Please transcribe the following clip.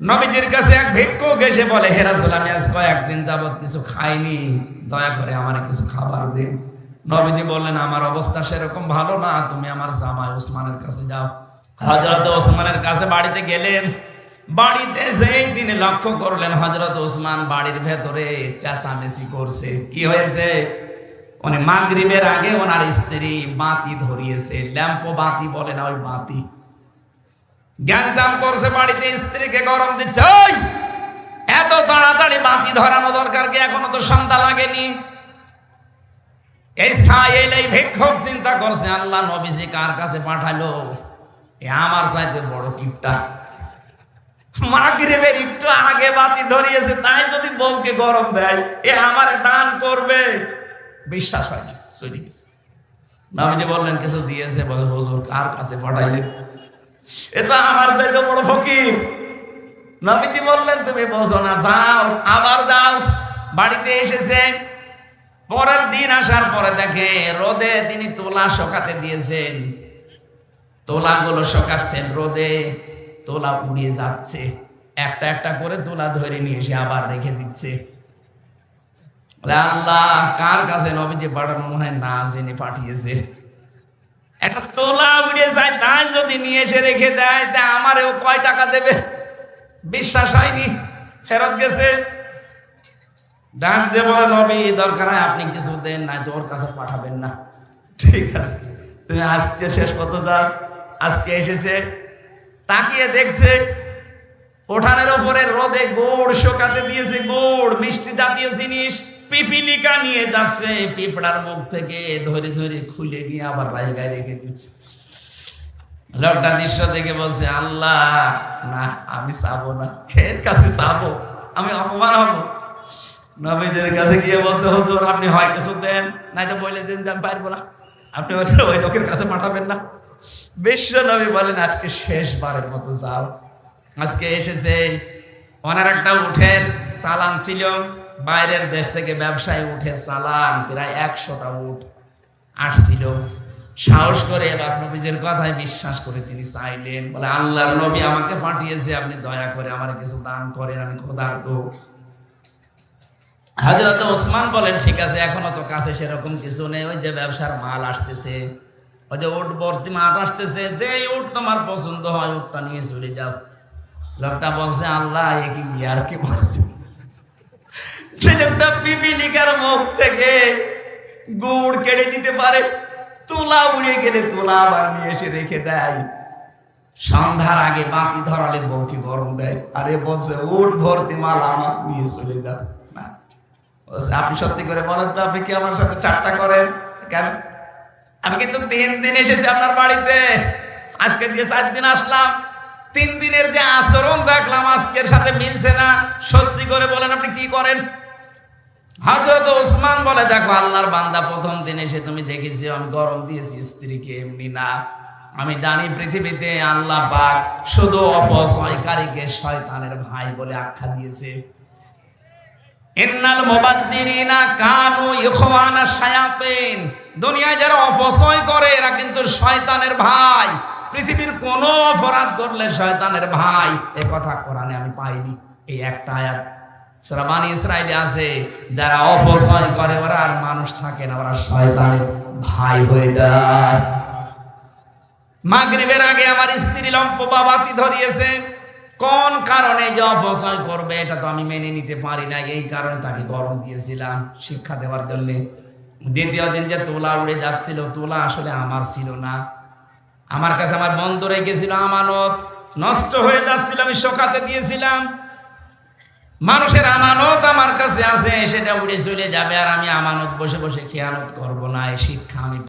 নবীজির কাছে এক ভিক্ষুক এসে বলে হেরাসুল আমি আজ কয়েকদিন যাবত কিছু খাইনি, দয়া করে আমার কিছু খাবার দিন নবীজি বললেন, আমার অবস্থা সেরকম ভালো না, তুমি আমার জামাই ওসমানের কাছে যাও। হজরত ওসমানের কাছে বাড়িতে গেলেন। বাড়িতে সেই তিনি লক্ষ্য করলেন হজরত ওসমান বাড়ির ভেতরে চেঁচামেচি করছে। কি হয়েছে? উনি মাগরিবের আগে ওনার স্ত্রী বাতি ধরিয়েছে ল্যাম্পো বাতি বলে না, ওই বাতি। জ্ঞানজাম করছে বাড়িতে, স্ত্রীকে গরম দিচ্ছে। এত তাড়াতাড়ি বাতি ধরানো দরকার কি? এখনও তো সন্ধ্যা লাগেনি। এই সাইল এই ভিক্ষক চিন্তা করছে, আল্লাহ নবীজি কার কাছে পাঠালো? এ আমার চাইতে বড় কিপটা। মাগরিবের একটু আগে বাতি ধরিয়েছে, তাই যদি বউকে গরম দেয়, এ আমারে দান করবে। বিশ্বাস হয় না চলে গেছে। নবীজি বললেন, কিছু দিয়েছে? বলে, হুজুর কার কাছে পাঠাইলেন? এটা আমার চাইতে বড় ফকির। নবীজি বললেন, তুমি বোঝো না, যাও, আবার যাও। বাড়িতে এসেছে। পরের দিন আসার পরে দেখে রোদে তিনি তোলা শোকাতে দিয়েছেন। তোলাগুলো শোকাচ্ছেন রোদে, তোলা উড়িয়ে যাচ্ছে। একটা একটা করে তোলা ধরে নিয়ে এসে আবার রেখে দিচ্ছে। আল্লাহ, কার কাছে নবীজি পাঠানো মনে হয় না জেনে পাঠিয়েছে? একটা তোলা উড়ে যায় তাই যদি নিয়ে এসে রেখে দেয়, তা আমারেও কয় টাকা দেবে? বিশ্বাস হয়নি, ফেরত গেছে। ডাক দিয়ে বলে, নবী, দরকার হয় আপনি কিছু দেন, নাই তো ওর কাছে পাঠাবেন না। ঠিক আছে, তুমি আজকে শেষ পথ যাও, আজকে এসেছে, তাকিয়ে দেখছে ওঠানের ওপরে রোদে গোড় শোকাতে দিয়েছে, গোড়, মিষ্টি জাতীয় জিনিস। পিপিলিকা নিয়ে যাচ্ছে, পিঁপড়ার মুখ থেকে ধরে ধরে খুলে গিয়ে আবার জায়গায় রেখে দিচ্ছে। লোকটা দৃশ্য দেখে বলছে, আল্লাহ, না, আমি চাবো না। এর কাছে চাবো, আমি অপমান হব। নবীদের কাছে গিয়ে বলছে, হুজুর, আপনি হয় কিছু দেন নাই তো বলে দেন যে আমি না। আপনি ওই- লোকের কাছে পাঠাবেন না। বিশ্ব নবী বলেন, আজকে শেষবারের মতো যাও। আজকে এসেছে, ওনার একটা উঠের চালান ছিল। বাইরের দেশ থেকে ব্যবসায়ী উঠে চালান, প্রায় একশোটা উঠ আসছিল। সাহস করে এবার নবীজের কথায় বিশ্বাস করে তিনি চাইলেন, বলে, আল্লাহর নবী আমাকে পাঠিয়েছে, আপনি দয়া করে আমার কিছু দান করেন, আমি ক্ষুধার্ত। হাজরত ওসমান বলেন, ঠিক আছে, এখনও তো কাছে সেরকম কিছু নেই, ওই যে ব্যবসার মাল আসতেছে, ওই যে উট ভর্তি মাল আসতেছে যে উট তোমার পছন্দ হয়, উটটা নিয়ে চলে যাও। লোকটা বলছে, আল্লাহ, এ কি ইয়ার কি ছেলেটা পিপিলিকার মুখ থেকে গুড় কেড়ে নিতে পারে, তুলা উড়ে গেলে তুলা আবার নিয়ে এসে রেখে দেয়। সন্ধ্যার আগে বাতি ধরালে বউকে গরম দেয়। আরে বলছে, উঠ ভর্তি মাল আমার, নিয়ে চলে যাও আপনি সত্যি করে বলেন তো, আপনি কি আমার সাথে ঠাট্টা করেন? কেন? আমি কিন্তু তিন দিন এসেছি আপনার বাড়িতে। আজকে দিয়ে চার দিন আসলাম, তিন দিনের যে আচরণ দেখলাম, আজকের সাথে মিলছে না। সত্যি করে বলেন, আপনি কি করেন? হজরত ওসমান বলে, দেখো, আল্লাহর বান্দা প্রথম দিন এসে তুমি দেখেছি, আমি গরম দিয়েছি স্ত্রীকে এমনি না। আমি জানি পৃথিবীতে আল্লাহ পাক শুধু অপচয়কারীকে শয়তানের ভাই বলে আখ্যা দিয়েছে। ইন্নাল মুবাদ্দিরিনা কানু ইখওয়ানা শায়াতিন। দুনিয়ায় যারা অপচয় করে, এরা কিন্তু শয়তানের ভাই। পৃথিবীর কোন অপরাধ করলে শয়তানের ভাই। এ কথা কোরআনে আমি পাইনি। এই একটা আয়াত সূরা বানী ইসরাইলে আছে, যারা অপচয় করে, ওরা আর মানুষ থাকে না, ওরা শয়তানের ভাই হয়ে যায়। মাগরিবের আগে আমার স্ত্রী লম্প বাবাতি ধরিয়েছে। কোন কারণে যে অপচয় করবে, এটা তো আমি মেনে নিতে পারি না এই কারণে তাকে গরম দিয়েছিলাম শিক্ষা দেওয়ার জন্য। দ্বিতীয় দিন যে তোলা উড়ে যাচ্ছিল, তোলা আসলে আমার ছিল না। আমার কাছে আমার বন্ধ রেখেছিল আমানত। নষ্ট হয়ে যাচ্ছিল, আমি শোকাতে দিয়েছিলাম। মানুষের আমানত আমার কাছে আছে, সেটা উড়ে চলে যাবে, আর আমি আমানত বসে বসে খেয়ানত করব না, এই শিক্ষা আমি